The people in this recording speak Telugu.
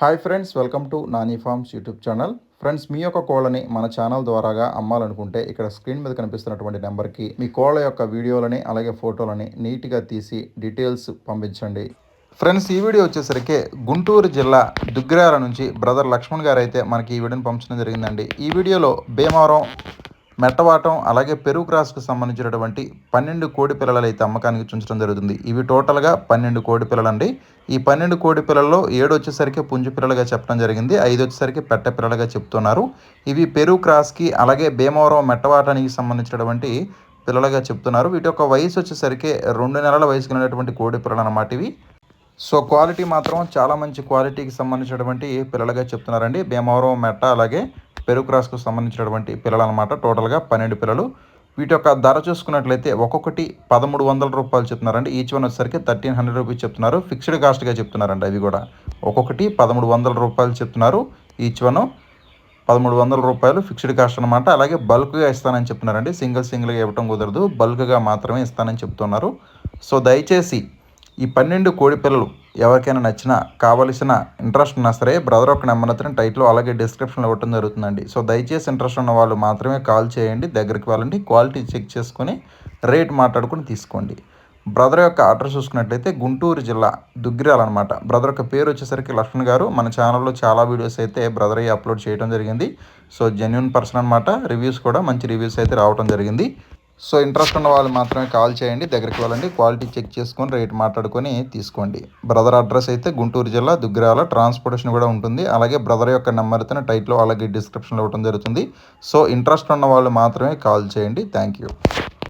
Hi friends welcome to Nani farms YouTube channel. Friends మీ యొక్క కోళ్ళని మన ఛానల్ ద్వారాగా అమ్మాలనుకుంటే ఇక్కడ స్క్రీన్ మీద కనిపిస్తున్నటువంటి నెంబర్కి మీ కోళ్ళ యొక్క వీడియోలని అలాగే ఫోటోలని నీట్గా తీసి డీటెయిల్స్ పంపించండి. ఫ్రెండ్స్ ఈ వీడియో వచ్చేసరికి గుంటూరు జిల్లా దుగ్గిరాల నుంచి బ్రదర్ లక్ష్మణ్ గారు అయితే మనకి ఈ వీడియోని పంపించడం జరిగిందండి. ఈ వీడియోలో భీమవరం మెట్టవాటం అలాగే పెరుగు క్రాస్కి సంబంధించినటువంటి పన్నెండు కోడి పిల్లలు అయితే అమ్మకానికి చుంచడం జరుగుతుంది. ఇవి టోటల్గా పన్నెండు కోడి పిల్లలు అండి ఈ పన్నెండు కోడి పిల్లల్లో ఏడు వచ్చేసరికి పుంజు పిల్లలుగా చెప్పడం జరిగింది. ఐదు వచ్చేసరికి పెట్ట పిల్లలుగా చెప్తున్నారు. ఇవి పెరుగు క్రాస్కి అలాగే భీమవరం మెట్టవాటానికి సంబంధించినటువంటి పిల్లలుగా చెప్తున్నారు. వీటి యొక్క వయసు వచ్చేసరికి రెండు నెలల వయసు కలిగినటువంటి కోడి పిల్లలు అన్నమాట ఇవి. సో క్వాలిటీ మాత్రం చాలా మంచి క్వాలిటీకి సంబంధించినటువంటి పిల్లలుగా చెప్తున్నారండి. భీమవరం మెట్ట అలాగే పెరుగు క్రాస్కు సంబంధించినటువంటి పిల్లలు అనమాట టోటల్గా పన్నెండు పిల్లలు. వీటి యొక్క ధర చూసుకున్నట్లయితే ఒక్కొక్కటి పదమూడు వందల రూపాయలు చెప్తున్నారండి. ఈచ్ వన్ వచ్చేసరికి థర్టీన్ హండ్రెడ్ రూపీస్ చెప్తున్నారు. ఫిక్స్డ్ కాస్ట్గా చెప్తున్నారండి అవి కూడా. ఒక్కొక్కటి పదమూడు వందల రూపాయలు చెప్తున్నారు. ఈచ్ వన్ పదమూడు వందల రూపాయలు ఫిక్స్డ్ కాస్ట్ అనమాట అలాగే బల్క్గా ఇస్తానని చెప్తున్నారండి. సింగిల్ సింగిల్గా ఇవ్వటం కుదరదు. బల్క్గా మాత్రమే ఇస్తానని చెప్తున్నారు. సో దయచేసి ఈ పన్నెండు కోడి పిల్లలు ఎవరికైనా నచ్చినా కావలసిన ఇంట్రెస్ట్ ఉన్నా సరే బ్రదర్ ఒక నెంబర్ అతని టైట్లో అలాగే డిస్క్రిప్షన్లో ఇవ్వడం జరుగుతుందండి. సో దయచేసి ఇంట్రెస్ట్ ఉన్న వాళ్ళు మాత్రమే కాల్ చేయండి దగ్గరికి వెళ్ళండి క్వాలిటీ చెక్ చేసుకొని రేట్ మాట్లాడుకుని తీసుకోండి. బ్రదర్ యొక్క అడ్రస్ చూసుకున్నట్లయితే గుంటూరు జిల్లా దుగ్గిరాల అనమాట బ్రదర్ యొక్క పేరు వచ్చేసరికి లక్ష్మణ్ గారు. మన ఛానల్లో చాలా వీడియోస్ అయితే బ్రదర్ అయ్యి అప్లోడ్ చేయడం జరిగింది. సో జెన్యున్ పర్సన్ అనమాట రివ్యూస్ కూడా మంచి రివ్యూస్ అయితే రావడం జరిగింది. సో ఇంట్రెస్ట్ ఉన్న వాళ్ళు మాత్రమే కాల్ చేయండి దగ్గరికి వెళ్ళండి క్వాలిటీ చెక్ చేసుకొని రేట్ మాట్లాడుకొని తీసుకోండి. బ్రదర్ అడ్రస్ అయితే గుంటూరు జిల్లా దుగ్గిరాల ట్రాన్స్పోర్టేషన్ కూడా ఉంటుంది. అలాగే బ్రదర్ యొక్క నెంబర్ అయితే టైట్లో అలాగే డిస్క్రిప్షన్లో ఇవ్వడం జరుగుతుంది. సో ఇంట్రెస్ట్ ఉన్న వాళ్ళు మాత్రమే కాల్ చేయండి. Thank you.